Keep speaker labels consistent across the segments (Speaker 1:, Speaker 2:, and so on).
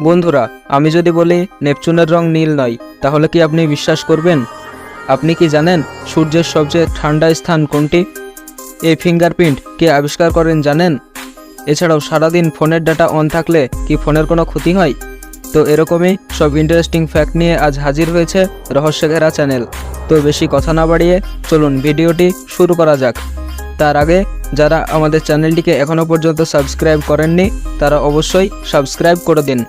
Speaker 1: বন্ধুরা, আমি যদি বলি নেপচুনের রং নীল নয়, তাহলে কি আপনি বিশ্বাস করবেন? আপনি কি জানেন সূর্যের সবচেয়ে ঠান্ডা স্থান কোনটি? এই ফিঙ্গারপ্রিন্ট কে আবিষ্কার করেন জানেন? এছাড়াও সারাদিন ফোনের ডাটা অন থাকলে কি ফোনের কোনো ক্ষতি হয়? তো এরকমই সব ইন্টারেস্টিং ফ্যাক্ট নিয়ে আজ হাজির হয়েছে রহস্য ঘেরা চ্যানেল তো বেশি কথা না বাড়িয়ে চলুন ভিডিওটি শুরু করা যাক। তার আগে, যারা আমাদের চ্যানেলটিকে এখনও পর্যন্ত সাবস্ক্রাইব করেননি, তারা অবশ্যই সাবস্ক্রাইব করে দিন।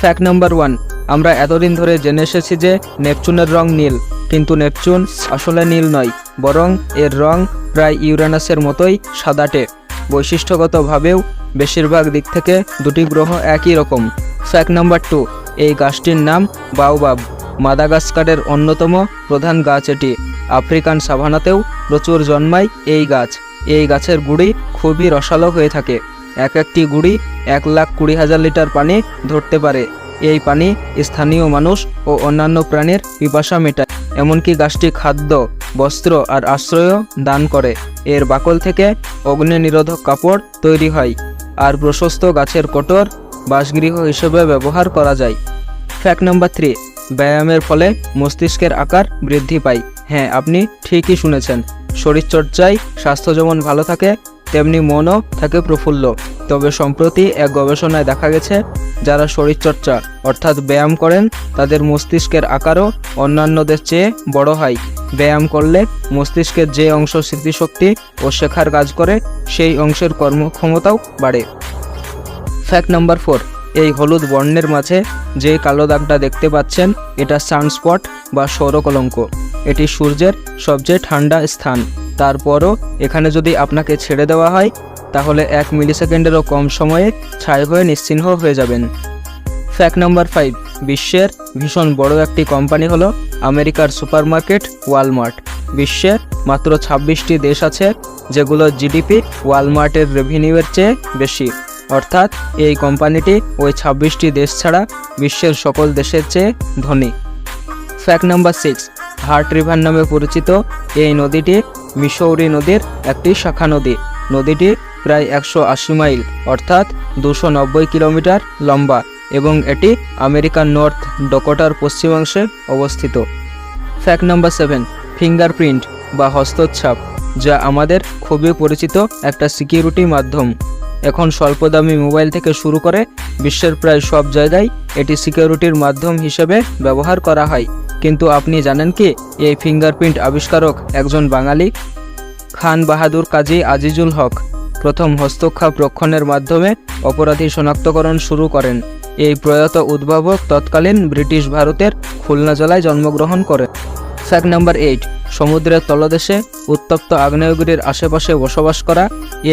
Speaker 1: ফ্যাক্ট নাম্বার ওয়ান আমরা এতদিন ধরে জেনে এসেছি যে নেপচুনের রং নীল, কিন্তু নেপচুন আসলে নীল নয়, বরং এর রং প্রায় ইউরেনাসের মতোই সাদাটে। বৈশিষ্ট্যগতভাবেও বেশিরভাগ দিক থেকে দুটি গ্রহ একই রকম। ফ্যাক্ট নাম্বার টু এই গাছটির নাম বাউবাব মাদাগাস্কারের অন্যতম প্রধান গাছ এটি। আফ্রিকান সাভানাতেও প্রচুর জন্মায় এই গাছ। এই গাছের গুড়ি খুবই রসালো হয়ে থাকে। এক একটি গুড়ি এক লাখ কুড়ি হাজার লিটার পানি ধরতে পারে। এই পানি স্থানীয় মানুষ ও অন্যান্য প্রাণীর পিপাসা মেটায়, এমনকি গাছটি খাদ্য, বস্ত্র আর আশ্রয়ও দান করে। এর বাকল থেকে অগ্নি নিরোধক কাপড় তৈরি হয় আর প্রশস্ত গাছের কোটর বাসগৃহ হিসেবে ব্যবহার করা যায়। ফ্যাক্ট নাম্বার থ্রি ব্যায়ামের ফলে মস্তিষ্কের আকার বৃদ্ধি পায়। হ্যাঁ আপনি ঠিকই শুনেছেন। শরীরচর্চায় স্বাস্থ্য যেমন ভালো থাকে তেমনি মনও থাকে প্রফুল্ল। তবে সম্প্রতি এক গবেষণায় দেখা গেছে, যারা শরীরচর্চা অর্থাৎ ব্যায়াম করেন, তাদের মস্তিষ্কের আকারও অন্যান্যদের চেয়ে বড় হয়। ব্যায়াম করলে মস্তিষ্কের যে অংশ স্মৃতিশক্তি ও শেখার কাজ করে, সেই অংশের কর্মক্ষমতাও বাড়ে। ফ্যাক্ট নাম্বার ফোর, এই হলুদ বর্ণের মাঝে যে কালো দাগটা দেখতে পাচ্ছেন, এটা সানস্পট বা সৌরকলঙ্ক। এটি সূর্যের সবচেয়ে ঠান্ডা স্থান। তারপরও এখানে যদি আপনাকে ছেড়ে দেওয়া হয়, তাহলে এক মিলিসেকেন্ডেরও কম সময়ে ছাই হয়ে নিশ্চিহ্ন হয়ে যাবেন। ফ্যাক্ট নাম্বার ফাইভ, বিশ্বের ভীষণ বড় একটি কোম্পানি হলো আমেরিকার সুপারমার্কেট ওয়ালমার্ট। বিশ্বের মাত্র ছাব্বিশটি দেশ আছে যেগুলো জিডিপি ওয়ালমার্টের রেভিনিউয়ের চেয়ে বেশি। অর্থাৎ এই কোম্পানিটি ওই ছাব্বিশটি দেশ ছাড়া বিশ্বের সকল দেশের চেয়ে ধনী। Fact number six, heart river নামে পরিচিত এই নদীটি মিসৌরি নদীর একটি শাখা নদী। নদীটি প্রায় একশো আশি মাইল, অর্থাৎ দুশো নব্বই কিলোমিটার লম্বা এবং এটি আমেরিকার নর্থ ডকোটার পশ্চিমাংশে অবস্থিত। ফ্যাক্ট নাম্বার সেভেন, ফিঙ্গারপ্রিন্ট বা হস্তচ্ছাপ, যা আমাদের খুবই পরিচিত একটা সিকিউরিটি মাধ্যম। এখন স্বল্পদামি মোবাইল থেকে শুরু করে বিশ্বের প্রায় সব জায়গায় এটি সিকিউরিটির মাধ্যম হিসেবে ব্যবহার করা হয়। কিন্তু আপনি জানেন কি, এই ফিঙ্গারপ্রিন্ট আবিষ্কারক একজন বাঙালি? খান বাহাদুর কাজী আজিজুল হক প্রথম হস্তক্ষেপ রক্ষণের মাধ্যমে অপরাধী শনাক্তকরণ শুরু করেন। এই প্রয়াত উদ্ভাবক তৎকালীন ব্রিটিশ ভারতের খুলনা জেলায় জন্মগ্রহণ করেন। ফ্যাক্ট নাম্বার এইট, সমুদ্রের তলদেশে উত্তপ্ত আগ্নেয়গিরির আশেপাশে বসবাস করা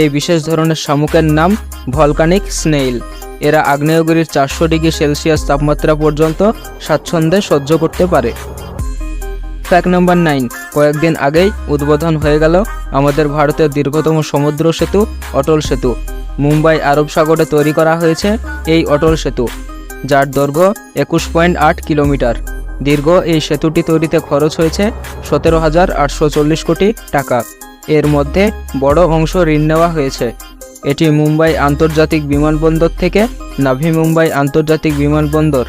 Speaker 1: এই বিশেষ ধরনের শামুকের নাম ভলকানিক স্নেইল। এরা আগ্নেয়গিরির চারশো ডিগ্রি সেলসিয়াস তাপমাত্রা পর্যন্ত স্বাচ্ছন্দ্যে সহ্য করতে পারে। ফ্যাক্ট নাম্বার নাইন কয়েকদিন আগেই উদ্বোধন হয়ে গেল আমাদের ভারতের দীর্ঘতম সমুদ্র সেতু, অটল সেতু। মুম্বাই আরব সাগরে তৈরি করা হয়েছে এই অটল সেতু, যার দৈর্ঘ্য একুশ পয়েন্ট আট কিলোমিটার। দীর্ঘ এই সেতুটি তৈরিতে খরচ হয়েছে সতেরো হাজার আটশো চল্লিশ কোটি টাকা। এর মধ্যে বড় অংশ ঋণ নেওয়া হয়েছে। এটি মুম্বাই আন্তর্জাতিক বিমানবন্দর থেকে নাভি মুম্বাই আন্তর্জাতিক বিমানবন্দর।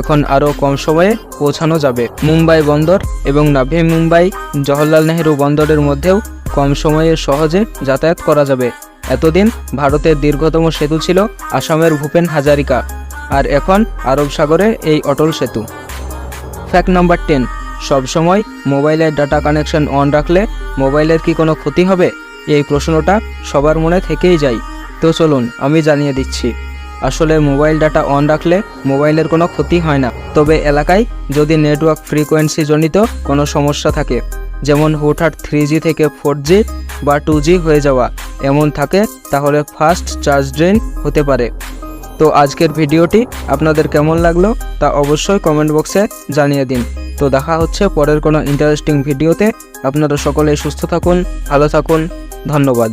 Speaker 1: এখন আরও কম সময়ে পৌঁছানো যাবে। মুম্বাই বন্দর এবং নাভি মুম্বাই জওহরলাল নেহেরু বন্দরের মধ্যেও কম সময়ে সহজে যাতায়াত করা যাবে। এতদিন ভারতের দীর্ঘতম সেতু ছিল আসামের ভূপেন হাজারিকা, আর এখন আরব সাগরে এই অটল সেতু। ফ্যাক্ট নাম্বার টেন, সবসময় মোবাইলের ডাটা কানেকশন অন রাখলে মোবাইলের কি কোনো ক্ষতি হবে? এই প্রশ্নটা সবার মনে থেকেই যায়। তো চলুন, আমি জানিয়ে দিচ্ছি। আসলে মোবাইল ডাটা অন রাখলে মোবাইলের কোনো ক্ষতি হয় না। তবে এলাকায় যদি নেটওয়ার্ক ফ্রিকোয়েন্সি জনিত কোনো সমস্যা থাকে, যেমন হুটহাট থ্রি জি থেকে ফোর জি বা টু জি হয়ে যাওয়া, এমন থাকে, তাহলে ফাস্ট চার্জ ড্রেন হতে পারে। তো আজকের ভিডিওটি আপনাদের কেমন লাগল তা অবশ্যই কমেন্ট বক্সে জানিয়ে দিন। তো দেখা হচ্ছে পরের কোনো ইন্টারেস্টিং ভিডিওতে। আপনারা সকলে সুস্থ থাকুন, ভালো থাকুন। ধন্যবাদ।